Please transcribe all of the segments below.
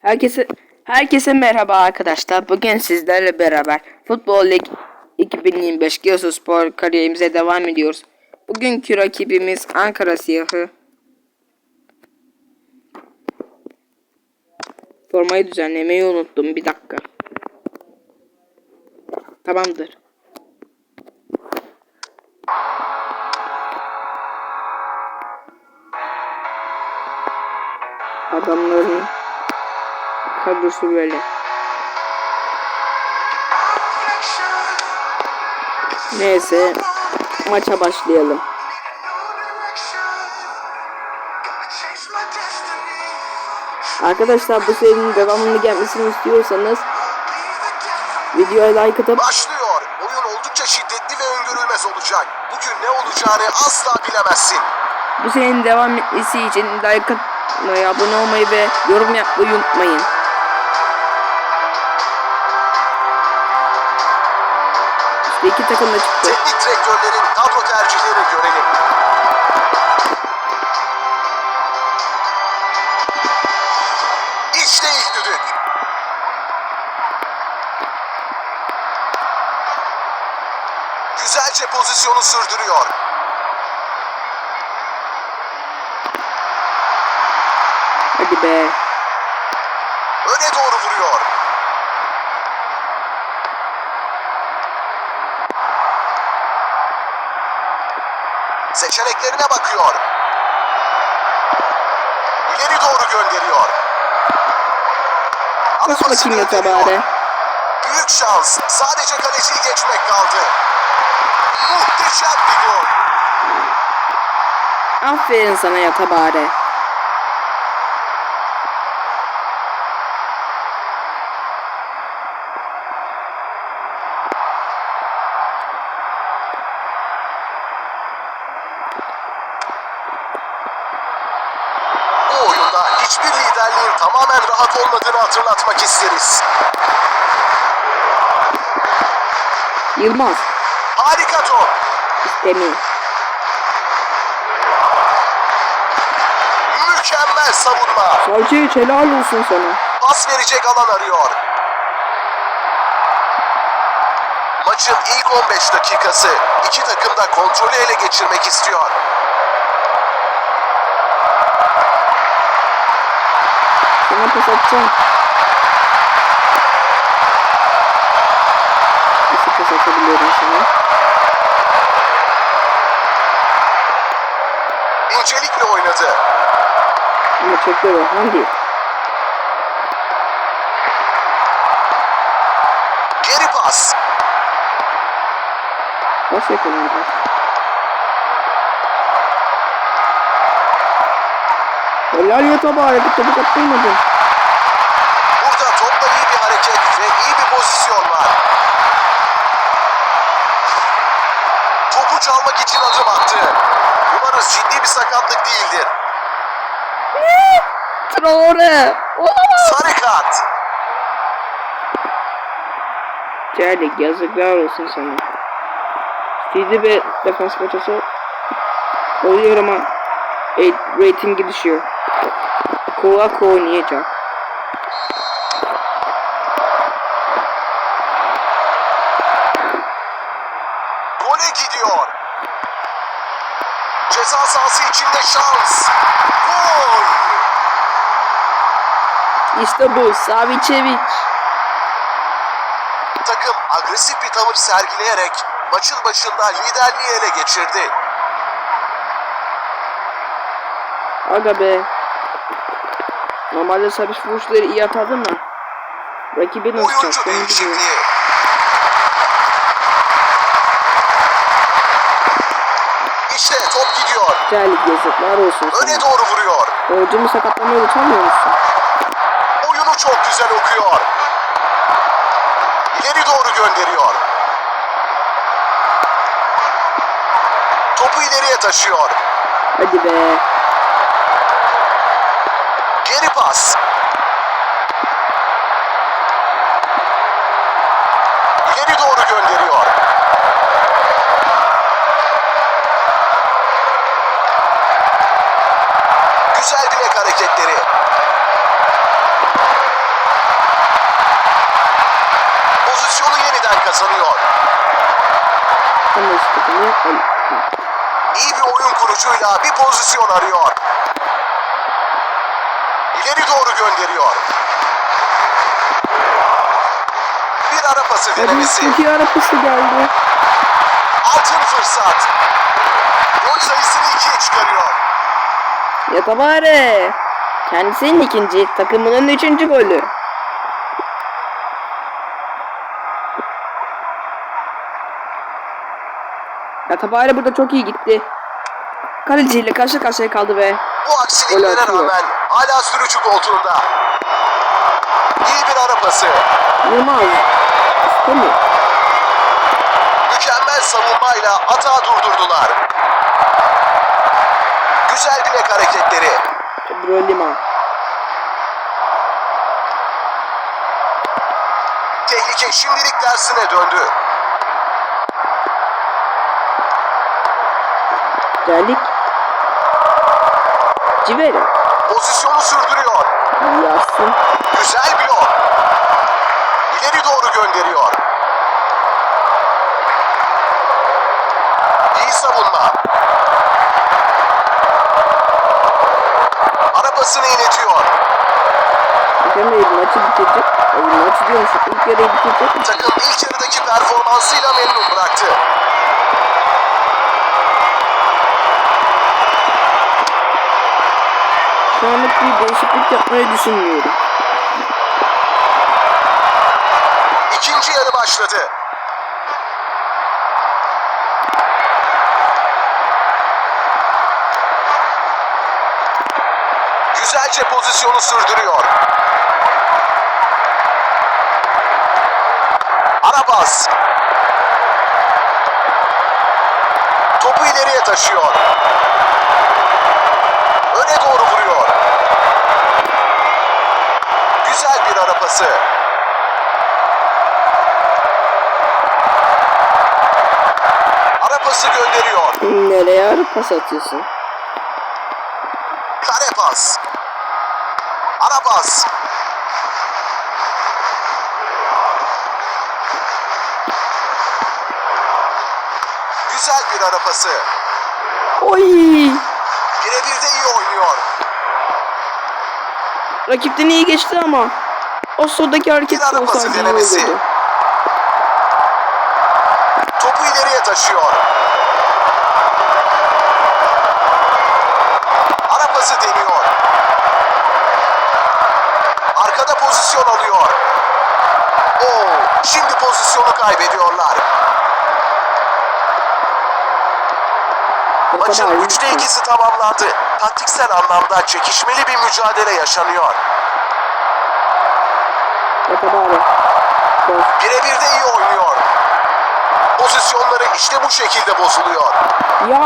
Herkese herkese merhaba arkadaşlar. Bugün sizlerle beraber Futbol Lig 2025 Giresunspor kariyerimize devam ediyoruz. Bugünkü rakibimiz Ankara Siyahı. Formayı düzenlemeyi unuttum. Bir dakika. Tamamdır. Adamların kadrosu böyle. Neyse maça başlayalım. Arkadaşlar bu serinin devamını gelmesini istiyorsanız videoya like atıp Başlıyor. Oyun oldukça şiddetli ve öngörülmez olacak. Bugün ne olacağını asla bilemezsin. bu serinin devam etmesi için like atmayı, abone olmayı ve yorum yapmayı unutmayın. İşte iki takım da çıktı. Teknik direktörlerin kadro tercihlerini görelim. İşte ilk düdük. Güzelce pozisyonu sürdürüyor. Hadi be. Öne doğru vuruyor. Seçeneklerine bakıyor. İleri doğru gönderiyor. Arabasını bakayım gönderiyor. bari. Büyük şans. Sadece kaleciyi geçmek kaldı. Muhteşem bir gol. Aferin sana yata bari. Bu oyunda hiçbir liderliğin tamamen rahat olmadığını hatırlatmak isteriz. Yılmaz. Harika top. İstemiyor. Mükemmel savunma. Hiç helal olsun sana. Pas verecek alan arıyor. Maçın ilk 15 dakikası iki takım da kontrolü ele geçirmek istiyor. Sana pas atacağım. Nasıl pas atabiliyorum sana? İncelikle oynadı. Ama çok da Orhan değil. Geri pas. Pas yakalayacağız. Helal yata bari. Bir topu kaptırmadın. Burada topla iyi bir hareket ve iyi bir pozisyon var. Topu çalmak için adım attı. Umarız ciddi bir sakatlık değildir. Traore. Sarı kart. Terlik yazıklar olsun sana. Stili ve defans maçası oluyor ama ratingi düşüyor. Kovak oynayacak. İçinde şans. Gol. İşte bu Savicevic. Takım agresif bir tavır sergileyerek maçın başında liderliği ele geçirdi. Aga be. Normalde servis vuruşları iyi atardın da. Rakibi nasıl Oyuncu değişikliği. Terlik yazıklar olsun sana. Öne doğru vuruyor. Oyuncumu sakatlamayı utanmıyor musun? Oyunu çok güzel okuyor. İleri doğru gönderiyor. Topu ileriye taşıyor. Hadi be. Geri pas. Güzel dilek hareketleri. Pozisyonu yeniden kazanıyor. İyi bir oyun kurucuyla bir pozisyon arıyor. İleri doğru gönderiyor. Bir ara pası denemesi. Bir ara pası geldi. Altın fırsat. Gol sayısını ikiye çıkarıyor. Yatabare. Kendisinin ikinci, takımının üçüncü golü. Yatabare burada çok iyi gitti. Kaleciyle karşı karşıya kaldı ve Bu aksiliklere rağmen hala sürücü koltuğunda. İyi bir ara pası. Yılmaz istemiyor. Mükemmel savunmayla atağı durdurdular. Güzel bilek hareketleri. Brolima. Tehlike şimdilik dersine döndü. Geldik. Civeri. Pozisyonu sürdürüyor. Yasin. Güzel blok. İleri doğru gönderiyor. İyi savunma. Arabasını inetiyor. Mükemmel maçı bitirecek. Ay, maçı diyormuş. İlk yarıyı bitirecek. Takım ilk yarıdaki performansıyla memnun bıraktı. Şu anlık bir değişiklik yapmayı düşünmüyorum. İkinci yarı başladı. Güzelce pozisyonu sürdürüyor. Arabas. Topu ileriye taşıyor. Öne doğru vuruyor. Güzel bir arabası. Arabası gönderiyor. Nereye ara pas atıyorsun? Bir arabası. Oy! Birebir de iyi oynuyor. Rakipten iyi geçti ama o soldaki hareket Bir ara pası denemesi. Topu ileriye taşıyor. Arabası deniyor. Arkada pozisyon alıyor. Oo, şimdi pozisyonu kaybediyorlar. Maçın kadar iyi 3'te ki. 2'si tamamlandı. Taktiksel anlamda çekişmeli bir mücadele yaşanıyor. Birebir de iyi oynuyor. Pozisyonları işte bu şekilde bozuluyor. Ya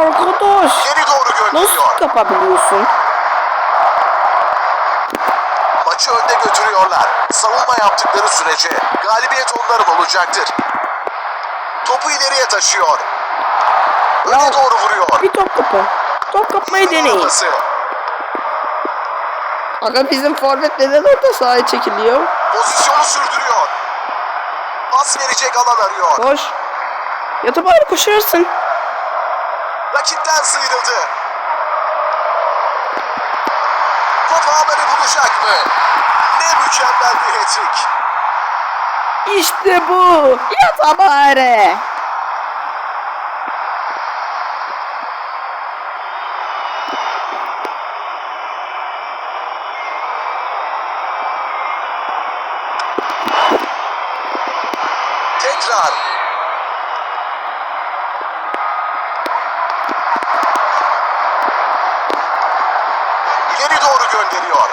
arkadaş! Geri doğru gönderiyor. Nasıl kapabiliyorsun? Maçı önde götürüyorlar. Savunma yaptıkları sürece galibiyet onların olacaktır. Topu ileriye taşıyor. Öne doğru vuruyor. Bir top kapı. Top kapmayı deneyin. Aga bizim forvet neden orta sahaya çekiliyor? Pozisyonu sürdürüyor. Pas verecek alan arıyor. Koş. Yatıp bari koşarsın. Rakipten sıyrıldı. Top ağları bulacak mı? Ne mükemmel bir hat-trick. İşte bu. Yata bari. Tekrar. İleri doğru gönderiyor.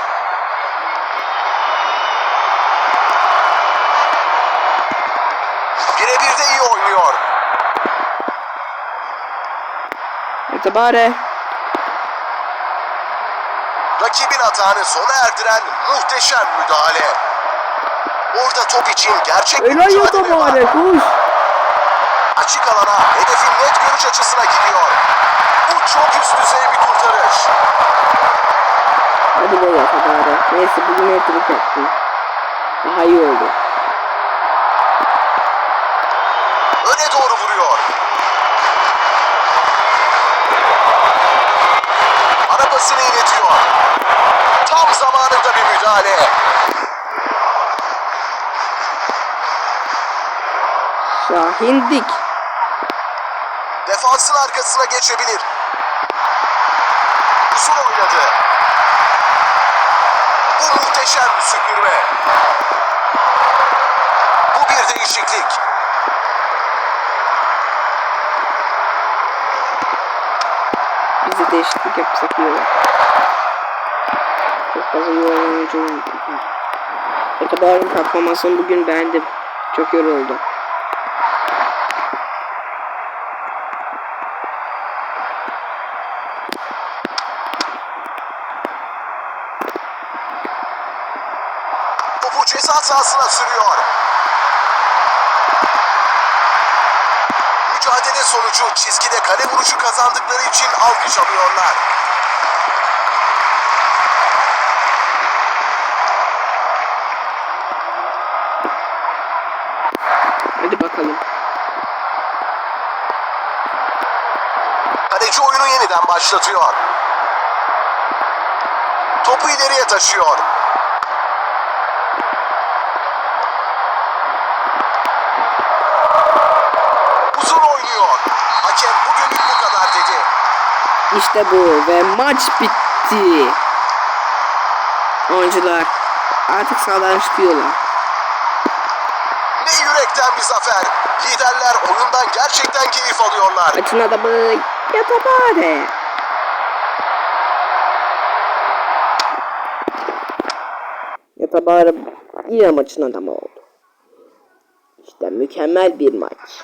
Birebir de iyi oynuyor. Yata bari. Rakibin hatağını sona erdiren muhteşem müdahale. Orada top için gerçek bir mücadele var. Koş. Açık alana hedefin net görüş açısına gidiyor. Bu çok üst düzey bir kurtarış. Hadi gol yap hadi hadi. Neyse bugün hat-trick yaptım. Daha iyi oldu. Öne doğru vuruyor. Ara pasını iletiyor. Tam zamanında bir müdahale. Şahin Dik. Defansın arkasına geçebilir. Uzun oynadı. Bu muhteşem bir süpürme. Bu bir değişiklik. Biz de değişiklik yapsak iyi olur. Çok fazla yorulan oyuncu var. Otobar'ın performansını bugün beğendim. Çok yoruldu. Sonucu çizgide kale vuruşu kazandıkları için alkış alıyorlar. Hadi bakalım. Kaleci oyunu yeniden başlatıyor. Topu ileriye taşıyor. Uzun oynuyor. Hakem bugünlük bu kadar dedi. İşte bu ve maç bitti. Oyuncular artık sahadan çıkıyorlar. Ne yürekten bir zafer. Liderler oyundan gerçekten keyif alıyorlar. Maçın adamı Yatabare. Yatabare yine maçın adamı oldu. İşte mükemmel bir maç.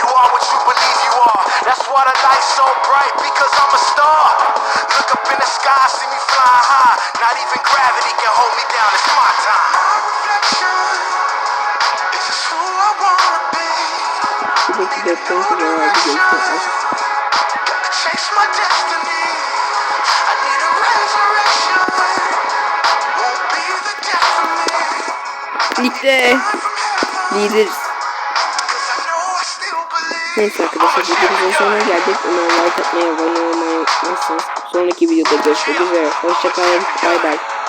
you are what you believe you are. That's why the light's so bright, because I'm a star. Look up in the sky, see me flying high. Not even gravity can hold me down, it's my time. My reflection, is this who I wanna be? Şuradaki deprem kadar bir. Gotta chase my destiny. I need a resurrection. Won't be the death of me. Ligde From heaven, lideriz. Neyse arkadaşlar videomuzun sonuna geldik. Umarım like atmayı, abone olmayı unutmazsınız. Sonraki videoda görüşmek üzere. Hoşçakalın. Bay bay.